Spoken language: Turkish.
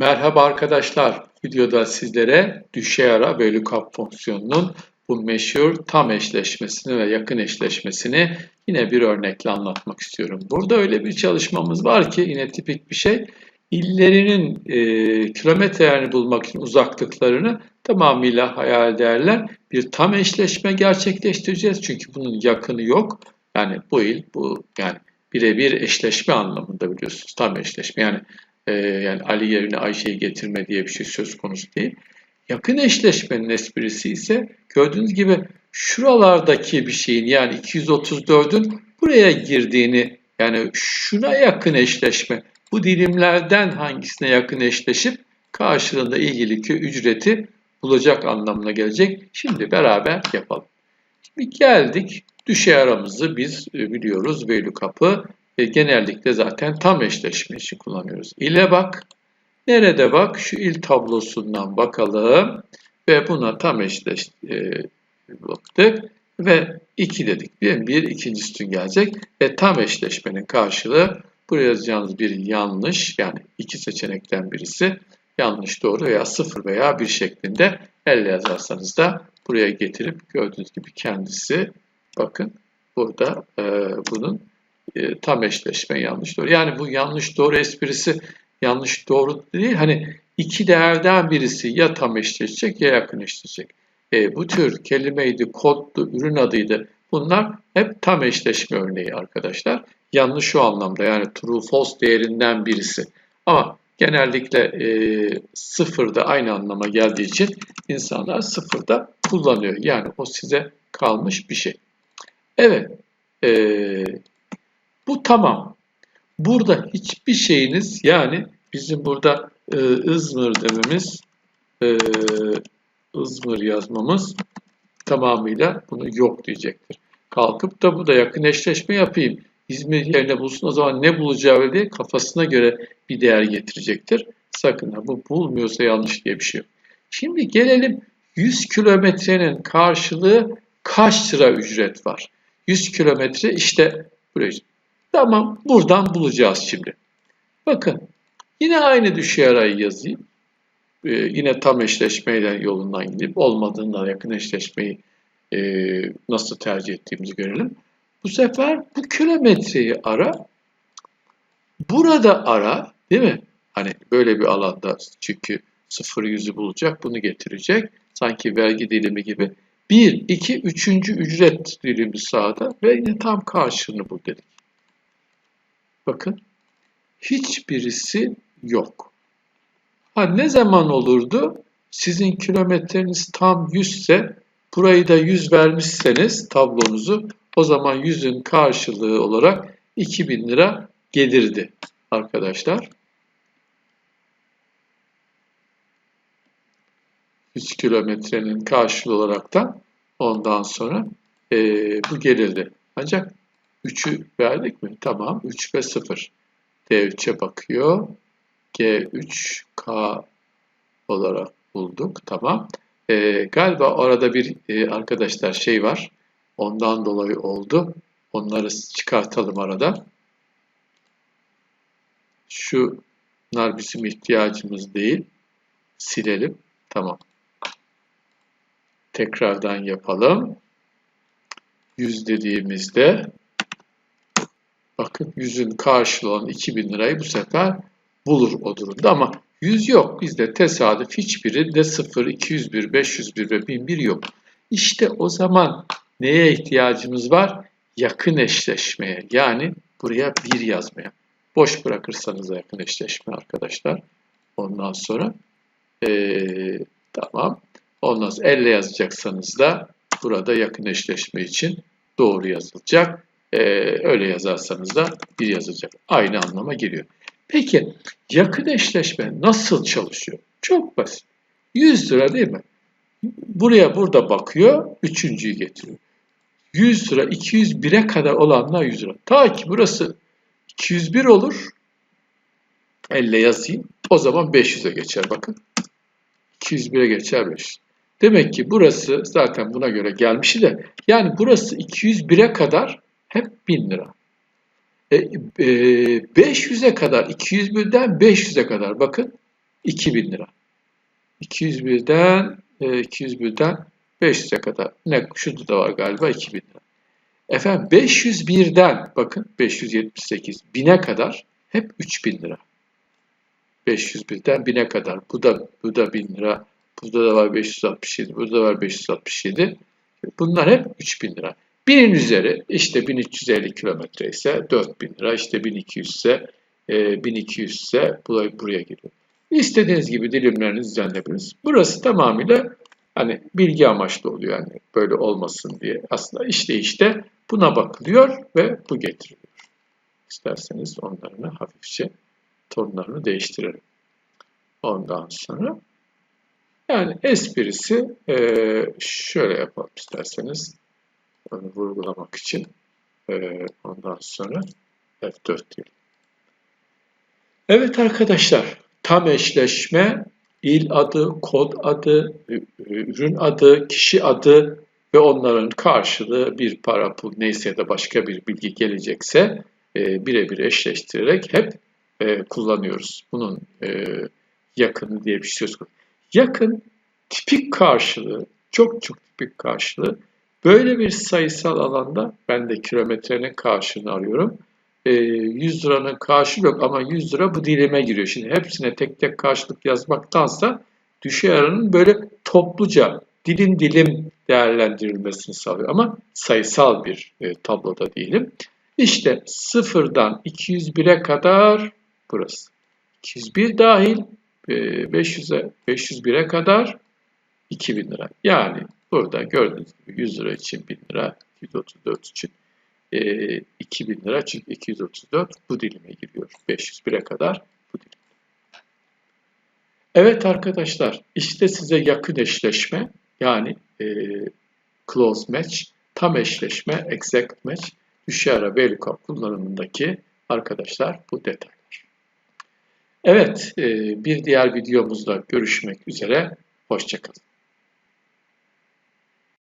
Merhaba arkadaşlar. Videoda sizlere düşey ara ve lookup fonksiyonunun bu meşhur tam eşleşmesini ve yakın eşleşmesini yine bir örnekle anlatmak istiyorum. Burada öyle bir çalışmamız var ki yine tipik bir şey. İllerinin e, kilometrelerini bulmak için uzaklıklarını tamamıyla hayal ederler. Bir tam eşleşme gerçekleştireceğiz. Çünkü bunun yakını yok. Yani bu il, bu yani birebir eşleşme anlamında biliyorsunuz. Tam eşleşme yani e, yani Ali yerine Ayşe'yi getirme diye bir şey söz konusu değil. Yakın eşleşmenin esprisi ise gördüğünüz gibi şuralardaki bir şeyin yani 234'ün buraya girdiğini yani şuna yakın eşleşme bu dilimlerden hangisine yakın eşleşip karşılığında ilgili ücreti bulacak anlamına gelecek. Şimdi beraber yapalım. Şimdi geldik düşey aramızı biz e, biliyoruz VLOOKUP'ı e, genellikle zaten tam eşleşme için kullanıyoruz. İle bak. Nerede bak? Şu il tablosundan bakalım. Ve buna tam eşleş e. Ve 2 dedik. Bir, bir ikinci sütun gelecek. Ve tam eşleşmenin karşılığı buraya yazacağınız bir yanlış. Yani iki seçenekten birisi yanlış doğru veya sıfır veya bir şeklinde elle yazarsanız da buraya getirip gördüğünüz gibi kendisi bakın burada e, bunun e, tam eşleşme yanlış doğru. Yani bu yanlış doğru esprisi yanlış doğru değil. Hani iki değerden birisi ya tam eşleşecek ya yakın eşleşecek. E, bu tür kelimeydi, koddu, ürün adıydı. Bunlar hep tam eşleşme örneği arkadaşlar. Yanlış şu anlamda yani true false değerinden birisi. Ama genellikle e, sıfırda aynı anlama geldiği için insanlar sıfırda kullanıyor. Yani o size kalmış bir şey. Evet. E, bu tamam. Burada hiçbir şeyiniz yani bizim burada e, ızmır dememiz e, ızmır yazmamız tamamıyla bunu yok diyecektir. Kalkıp da bu da yakın eşleşme yapayım. İzmir yerine bulsun o zaman ne bulacağı diye kafasına göre bir değer getirecektir. Sakın ha bu bulmuyorsa yanlış diye bir şey yok. Şimdi gelelim 100 kilometrenin karşılığı kaç lira ücret var? 100 kilometre işte buraya Tamam buradan bulacağız şimdi. Bakın yine aynı düşey arayı yazayım. Ee, yine tam eşleşmeyle yolundan gidip olmadığında yakın eşleşmeyi e, nasıl tercih ettiğimizi görelim. Bu sefer bu kilometreyi ara. Burada ara değil mi? Hani böyle bir alanda çünkü sıfır yüzü bulacak bunu getirecek. Sanki vergi dilimi gibi. Bir, iki, üçüncü ücret dilimi sağda ve yine tam karşılığını bul dedik. Bakın hiçbirisi yok. Ha ne zaman olurdu? Sizin kilometreniz tam 100 ise burayı da 100 vermişseniz tablonuzu o zaman 100'ün karşılığı olarak 2000 lira gelirdi arkadaşlar. 100 kilometrenin karşılığı olarak da ondan sonra e, bu gelirdi. Ancak 3'ü verdik mi? Tamam. 3 ve 0. D3'e bakıyor. G3K olarak bulduk. Tamam. Ee, galiba orada bir e, arkadaşlar şey var. Ondan dolayı oldu. Onları çıkartalım arada. Şunlar bizim ihtiyacımız değil. Silelim. Tamam. Tekrardan yapalım. 100 dediğimizde Bakın 100'ün karşılığı olan 2000 lirayı bu sefer bulur o durumda ama 100 yok. Bizde tesadüf hiçbiri de 0, 201, 501 ve 1001 yok. İşte o zaman neye ihtiyacımız var? Yakın eşleşmeye. Yani buraya 1 yazmaya. Boş bırakırsanız yakın eşleşme arkadaşlar. Ondan sonra ee, tamam. Ondan sonra elle yazacaksanız da burada yakın eşleşme için doğru yazılacak. Ee, öyle yazarsanız da bir yazacak. Aynı anlama geliyor. Peki yakın eşleşme nasıl çalışıyor? Çok basit. 100 lira değil mi? Buraya burada bakıyor, üçüncüyü getiriyor. 100 lira 201'e kadar olanlar 100 lira. Ta ki burası 201 olur. Elle yazayım. O zaman 500'e geçer bakın. 201'e geçer 500. Demek ki burası zaten buna göre gelmişti de yani burası 201'e kadar hep 1000 lira. E, e, 500'e kadar 201'den 500'e kadar bakın 2000 lira. 201'den e, 201'den 500'e kadar. Ne şurada da var galiba 2000 lira. Efendim 501'den bakın 578 1000'e kadar hep 3000 lira. 501'den 1000'e kadar. Bu da bu da 1000 lira. Burada da var 567. Burada da var 567. Bunlar hep 3000 lira. Binin üzeri işte 1350 kilometre ise 4000 lira. İşte 1200 ise e, 1200 ise buraya, buraya giriyor. İstediğiniz gibi dilimlerinizi düzenleyebilirsiniz. Burası tamamıyla hani bilgi amaçlı oluyor yani böyle olmasın diye. Aslında işte işte buna bakılıyor ve bu getiriliyor. İsterseniz onlarını hafifçe tonlarını değiştirelim. Ondan sonra yani esprisi e, şöyle yapalım isterseniz onu vurgulamak için e, ondan sonra F4 diyelim. Evet arkadaşlar tam eşleşme il adı, kod adı, ürün adı, kişi adı ve onların karşılığı bir para, pul neyse ya da başka bir bilgi gelecekse e, birebir eşleştirerek hep e, kullanıyoruz. Bunun e, yakını diye bir şey söz konusu. Yakın tipik karşılığı, çok çok tipik karşılığı böyle bir sayısal alanda ben de kilometrenin karşılığını arıyorum. E, 100 liranın karşılığı yok ama 100 lira bu dilime giriyor. Şimdi hepsine tek tek karşılık yazmaktansa düşey aranın böyle topluca dilim dilim değerlendirilmesini sağlıyor. Ama sayısal bir e, tabloda diyelim. İşte sıfırdan 201'e kadar burası. 201 dahil 500'e 501'e kadar 2000 lira. Yani burada gördüğünüz gibi 100 lira için 1000 lira, 234 için e, 2000 lira çünkü 234 bu dilime giriyor. 501'e kadar bu dilim. Evet arkadaşlar işte size yakın eşleşme yani e, close match, tam eşleşme, exact match, düşey ara VLOOKUP kullanımındaki arkadaşlar bu detaylar. Evet, e, bir diğer videomuzda görüşmek üzere. Hoşçakalın.